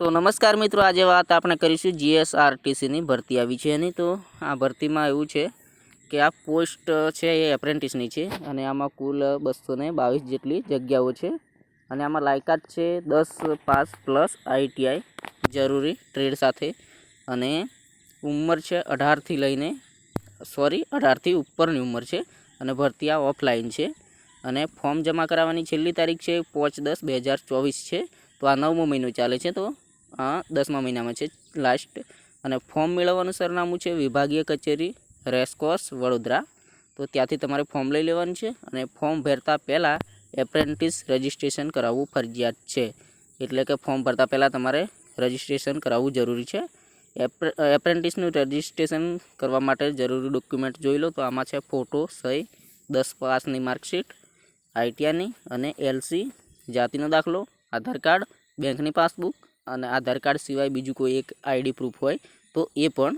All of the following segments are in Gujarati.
તો નમસ્કાર મિત્રો, આજે વાત આપણે કરીશું જીએસઆરટીસીની ભરતી આવી છે એની. તો આ ભરતીમાં એવું છે કે આ પોસ્ટ છે એ એપ્રેન્ટિસની છે અને આમાં કુલ બસો ને બાવીસ જેટલી જગ્યાઓ છે અને આમાં લાયકાત છે દસ પાસ પ્લસ આઈટીઆઈ જરૂરી ટ્રેડ સાથે અને ઉંમર છે અઢારથી લઈને, સોરી, અઢારથી ઉપરની ઉંમર છે અને ભરતી આ ઓફલાઈન છે. અને ફોર્મ જમા કરાવવાની છેલ્લી તારીખ છે પાંચ દસ બે હજાર ચોવીસ છે. તો આ નવમો મહિનો ચાલે છે તો આ દસમા મહિનામાં છે લાસ્ટ અને ફોર્મ મેળવવાનું સરનામું છે વિભાગીય કચેરી રેસકોર્સ વડોદરા. તો ત્યાંથી તમારે ફોર્મ લઈ લેવાનું છે અને ફોર્મ ભરતા પહેલાં એપ્રેન્ટિસ રજિસ્ટ્રેશન કરાવવું ફરજિયાત છે. એટલે કે ફોર્મ ભરતા પહેલાં તમારે રજિસ્ટ્રેશન કરાવવું જરૂરી છે. એપ્રે એપ્રેન્ટિસનું રજિસ્ટ્રેશન કરવા માટે જરૂરી ડોક્યુમેન્ટ જોઈ લો તો આમાં છે ફોટો સહી, દસ પાસની માર્કશીટ આઈટીઆરની અને એલસી જાતિનો દાખલો, આધાર કાર્ડ, બેંકની પાસબુક અને આધાર કાર્ડ સિવાય બીજું કોઈ એક આઈડી પ્રૂફ હોય, તો એ પણ.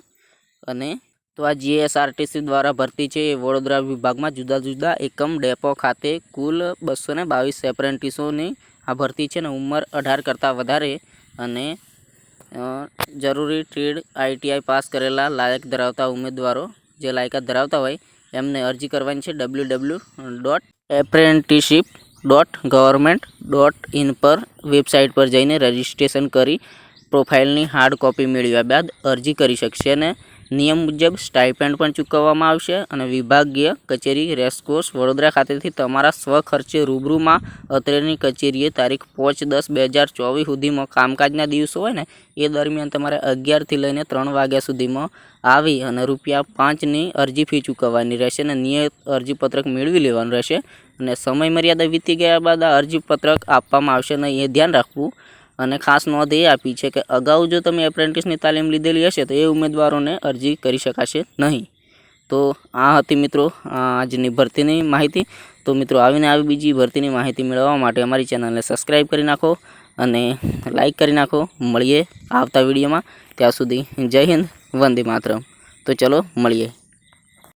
અને તો આ જીએસઆરટીસી દ્વારા ભરતી છે એ વડોદરા વિભાગમાં જુદા જુદા એકમ ડેપો ખાતે કુલ બસો ને બાવીસ એપ્રેન્ટિસોની આ ભરતી છે ને ઉંમર અઢાર કરતાં વધારે. અને જરૂરી ટ્રેડ આઈટીઆઈ પાસ કરેલા લાયક ધરાવતા ઉમેદવારો જે લાયકાત ધરાવતા હોય, એમને અરજી કરવાની છે W W dot apprenticeship dot government dot in પર વેબસાઇટ પર જઈને રજિસ્ટ્રેશન કરી પ્રોફાઇલની હાર્ડ કોપી મેળવ્યા બાદ અરજી કરી શકશે અને નિયમ મુજબ સ્ટાઇપેન્ડ પણ ચૂકવવામાં આવશે અને વિભાગીય કચેરી રેસકોર્સ વડોદરા ખાતેથી તમારા સ્વખર્ચે રૂબરૂમાં અત્રેની કચેરીએ તારીખ પાંચ દસ બે હજાર ચોવીસ સુધીમાં કામકાજના દિવસો હોય ને, એ દરમિયાન તમારે અગિયારથી લઈને ત્રણ વાગ્યા સુધીમાં આવી અને રૂપિયા પાંચની અરજી ફી ચૂકવવાની રહેશે અને નિયત અરજીપત્રક મેળવી લેવાનું રહેશે. અને સમય મર્યાદા વીતી ગયા બાદ આ અરજીપત્રક આપવામાં આવશે નહીં, એ ધ્યાન રાખવું. અને ખાસ નોંધ એ આપી છે કે અગાઉ જો તમે એપ્રેન્ટિસની તાલીમ લીધેલી હશે તો એ ઉમેદવારોને અરજી કરી શકાશે નહીં. તો આ હતી મિત્રો આજની ભરતીની માહિતી. તો મિત્રો, આવીને આવી બીજી ભરતીની માહિતી મેળવવા માટે અમારી ચેનલને સબસ્ક્રાઈબ કરી નાખો અને લાઈક કરી નાખો. મળીએ આવતા વિડીયોમાં. ત્યાં સુધી જય હિન્દ, વંદે માતરમ. તો ચલો, મળીએ.